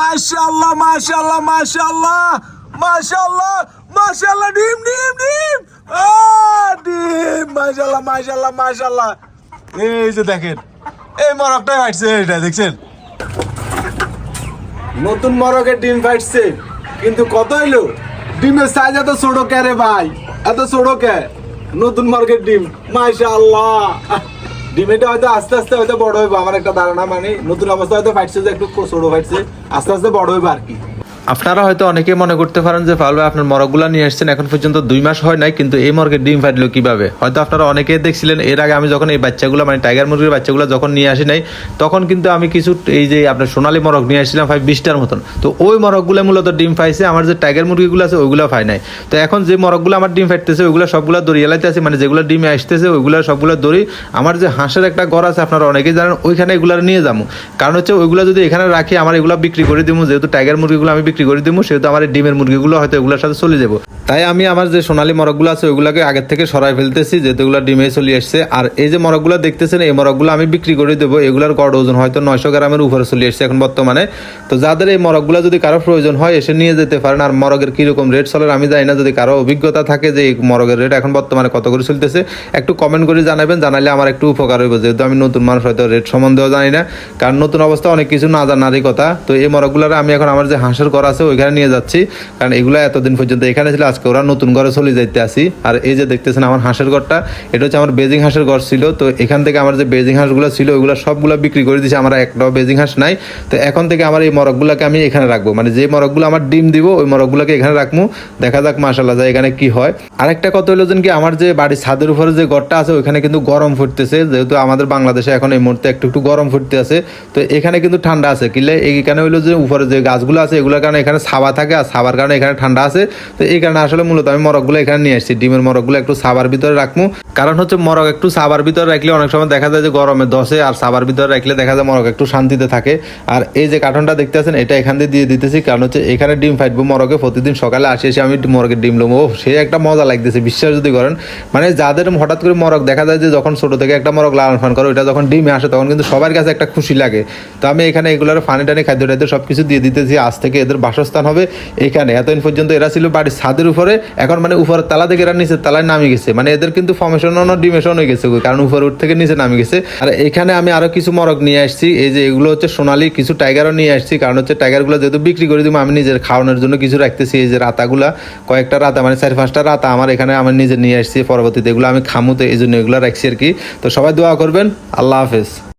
মাশাআল্লাহ মাশাআল্লাহ মাশাআল্লাহ মাশাআল্লাহ মাশাআল্লাহ ডিম ডিম ডিম। আহ, ডিম মাশাআল্লাহ মাশাআল্লাহ মাশাআল্লাহ। এই যে দেখেন এই মরকটাই ফাটছে এটা দেখছেন? নতুন মরকের ডিম ফাটছে কিন্তু কত হইল? ডিমের সাইজ এত ছোট কে রে ভাই? এত ছোট কে? নতুন মরকের ডিম মাশাআল্লাহ। ডিমেটা হয়তো আস্তে আস্তে হয়তো বড় হইবো, আমার একটা ধারণা মানে নতুন অবস্থা হয়তো ফাইটছে যে একটু ছোট ফাইটছে আস্তে আস্তে বড় হইবো আর কি। আপনারা হয়তো অনেকে মনে করতে পারেন যে ভাই, আপনার মরগুলা নিয়ে এসেছেন এখন পর্যন্ত দুই মাস হয় নাই, কিন্তু এই মর্গের ডিম ফাটলো কীভাবে? হয়তো আপনারা অনেকে দেখছিলেন, এর আগে আমি যখন এই বাচ্চাগুলো মানে টাইগার মুরগির বাচ্চাগুলো যখন নিয়ে আসি নাই, তখন কিন্তু আমি কিছু এই যে আপনার সোনালী মরগ নিয়ে আসছিলাম ফাইভ বিশটার মতন। তো ওই মরগগুলো মূলত ডিম ফাইছে, আমার যে টাইগার মুরগিগুলো আছে ওইগুলো পাই নাই। তো এখন যে মরগগুলো আমার ডিম ফাটতেছে, ওইগুলো সবগুলো দড়ি এলাইতে আছে মানে যেগুলো ডিমে আসতেছে, ওইগুলো সবগুলো দড়ি, আমার যে হাঁসের একটা ঘর আছে, আপনারা অনেকেই জানেন, ওইখানে এগুলো নিয়ে যাব। কারণ হচ্ছে ওইগুলো যদি এখানে রাখি, আমার এগুলো বিক্রি করে দিব, যেহেতু টাইগার মুরগিগুলো আমি বিক্রি করে দিব সেহেতু আমার ডিমের মুরগিগুলো হয়তো এগুলোর সাথে চলে যাব। তাই আমি আমার যে সোনালী মরগগুলো আছে, ওইগুলোকে আগের থেকে সরাই ফেলতেছি, যেহেতু এগুলো ডিমে চলে আসছে আর এই যে মরগগুলো দেখতেছেন, এই মরগগুলো আমি বিক্রি করে দেবো। এগুলোর গড় ওজন হয়তো নয়শো গ্রামের উপরে চলে আসছে এখন বর্তমানে। তো যাদের এই মরগগুলো যদি কারও প্রয়োজন হয়, এসে নিয়ে যেতে পারেন। আর মরগের কীরকম রেট চলে, আমি জানি না। যদি কারও অভিজ্ঞতা থাকে যে এই মরগের রেট এখন বর্তমানে কত করে চলতেছে, একটু কমেন্ট করে জানাবেন। জানালে আমার একটু উপকার হইব। যেহেতু আমি নতুন মানুষ, হয়তো রেট সম্বন্ধেও জানি না। কারণ নতুন অবস্থা অনেক কিছু না জানারই কথা। তো এই মরগগুলোর আমি এখন আমার যে হাঁসের ঘর আছে, ওইখানে নিয়ে যাচ্ছি। কারণ এগুলো এতদিন পর্যন্ত এখানে ছিল, আজকে ওরা নতুন ঘরে চলে যাইতে আসি। আর এই যে দেখতেছেন আমার হাঁসের ঘরটা, এটা হচ্ছে আমার বেজিং হাঁসের ঘর ছিল। তো এখান থেকে আমার যে বেজিং হাঁসগুলো ছিল, ওইগুলো সবগুলো বিক্রি করে দিয়েছে। আমার একটাও বেজিং হাঁস নাই। তো এখন থেকে আমার এই মরগগুলোকে আমি এখানে রাখব। মানে যে মরগগুলো আমার ডিম দিব, ওই মরগগুলোকে এখানে রাখব দেখা যাক মাসাল্লাহ যায় এখানে কি হয়। আরেকটা কথা হলো যেন কি, আমার যে বাড়ির ছাদের উপরে যে ঘরটা আছে, ওইখানে কিন্তু গরম ফুটতেছে। যেহেতু আমাদের বাংলাদেশে এখন এই মুহূর্তে একটু একটু গরম ফুটতে আছে। তো এখানে কিন্তু ঠান্ডা আছে। কিলে এইখানে হইল যে উপরে যে গাছগুলো আছে এগুলোর কারণে এখানে সাবা থাকে আর সাবার কারণে এখানে ঠান্ডা আছে। তো এই কারণে আসলে মূলত আমি মরগগুলো এখানে নিয়ে আসছি। ডিমের মরকগুলো একটু সাবার ভিতরে রাখব। কারণ হচ্ছে মরগ একটু সাবার ভিতরে রাখলে অনেক সময় দেখা যায় যে গরমে দশে আর সাবার ভিতরে রাখলে দেখা যায় মরগ একটু শান্তিতে থাকে। আর এই যে কার্টনটা দেখতে আছেন এটা এখান দিয়ে দিয়ে দিতেছি। কারণ হচ্ছে এখানে ডিম ফাইটবো মরগে প্রতিদিন সকালে আসে এসে আমি মরগের ডিম লোবো সে একটা মজা লাগতেছে, বিশ্বাস যদি করেন। মানে যাদের হঠাৎ করে মরগ দেখা যায় যে যখন ছোট থেকে একটা মরগ লালন ফান করে ওটা যখন ডিমে আসে তখন কিন্তু সবার কাছে একটা খুশি লাগে। তো আমি এখানে এগুলোর ফানি টানি, খাদ্য টাদ্য সব কিছু দিয়ে দিতেছি। আজ থেকে এদের বাসস্থান হবে এখানে। এতদিন পর্যন্ত এরা ছিল বাড়ির ছাদের উপরে, এখন মানে উপরের তালা থেকে এরা নিচের তালায় নামে গেছে। মানে এদের কিন্তু ফর্মেশন ডিমেশন হয়ে গেছে কারণ উপরে উঠ থেকে নিচে নামে গেছে। আর এখানে আমি আরও কিছু মরগ নিয়ে আসছি, এই যে এগুলো হচ্ছে সোনালি, কিছু টাইগারও নিয়ে আসছি, কারণ হচ্ছে টাইগারগুলো যেহেতু বিক্রি করে দিব, আমি নিজের খাওয়ানোর জন্য কিছু রাখতেছি। এই যে রাতাগুলা, কয়েকটা রাতা মানে চার পাঁচটা রাতা আমার এখানে আমার নিজে নিয়ে আসছি পরবর্তীতে, এগুলো আমি খামুতে এই জন্য এগুলো রাখছি আর কি। তো সবাই দোয়া করবেন, আল্লাহ হাফেজ।